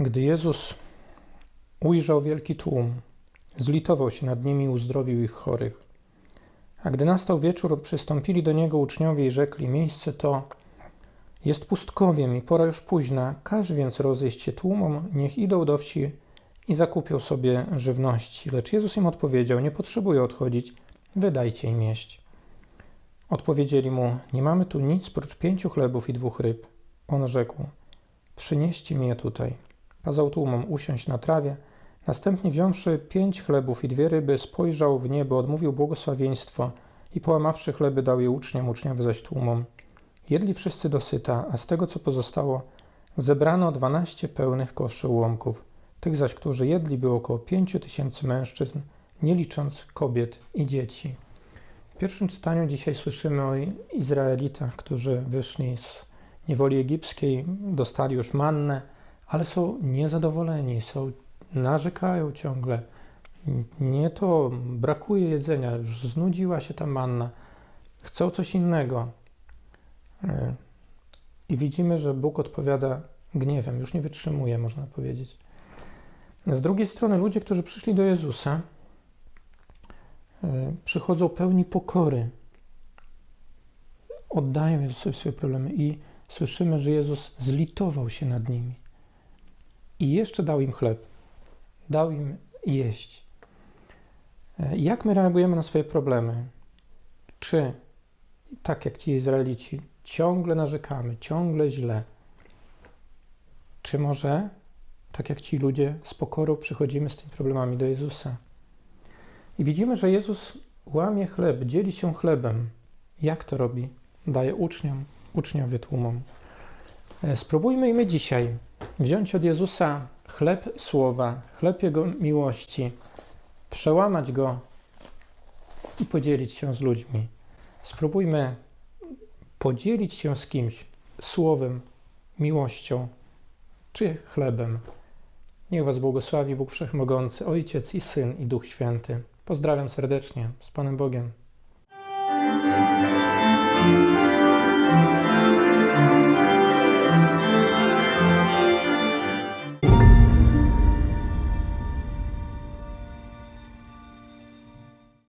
Gdy Jezus ujrzał wielki tłum, zlitował się nad nimi i uzdrowił ich chorych. A gdy nastał wieczór, przystąpili do niego uczniowie i rzekli: Miejsce to jest pustkowiem i pora już późna. Każ więc rozejść się tłumom, niech idą do wsi i zakupią sobie żywności. Lecz Jezus im odpowiedział: Nie potrzebuję odchodzić, wydajcie im jeść. Odpowiedzieli mu: Nie mamy tu nic prócz pięciu chlebów i dwóch ryb. On rzekł: Przynieście mi je tutaj. Kazał tłumom usiąść na trawie. Następnie wziąwszy pięć chlebów i dwie ryby, spojrzał w niebo, odmówił błogosławieństwo i połamawszy chleby dał je uczniom, uczniowie zaś tłumom. Jedli wszyscy dosyta, a z tego, co pozostało, zebrano dwanaście pełnych koszy ułomków. Tych zaś, którzy jedli, było około pięciu tysięcy mężczyzn, nie licząc kobiet i dzieci. W pierwszym czytaniu dzisiaj słyszymy o Izraelitach, którzy wyszli z niewoli egipskiej, dostali już mannę, ale są niezadowoleni, są, narzekają ciągle. Nie to, brakuje jedzenia, już znudziła się ta manna, chcą coś innego. I widzimy, że Bóg odpowiada gniewem, już nie wytrzymuje, można powiedzieć. Z drugiej strony, ludzie, którzy przyszli do Jezusa, przychodzą pełni pokory, oddają Jezusowi swoje problemy i słyszymy, że Jezus zlitował się nad nimi i jeszcze dał im chleb, dał im jeść. E, Jak my reagujemy na swoje problemy? Czy tak jak ci Izraelici, ciągle narzekamy, ciągle źle? Czy może tak jak ci ludzie z pokorą przychodzimy z tymi problemami do Jezusa? I widzimy, że Jezus łamie chleb, dzieli się chlebem. Jak to robi? Daje uczniom, uczniowie tłumom. E, Spróbujmy i my dzisiaj wziąć od Jezusa chleb słowa, chleb Jego miłości, przełamać go i podzielić się z ludźmi. Spróbujmy podzielić się z kimś słowem, miłością czy chlebem. Niech Was błogosławi Bóg Wszechmogący, Ojciec i Syn i Duch Święty. Pozdrawiam serdecznie z Panem Bogiem.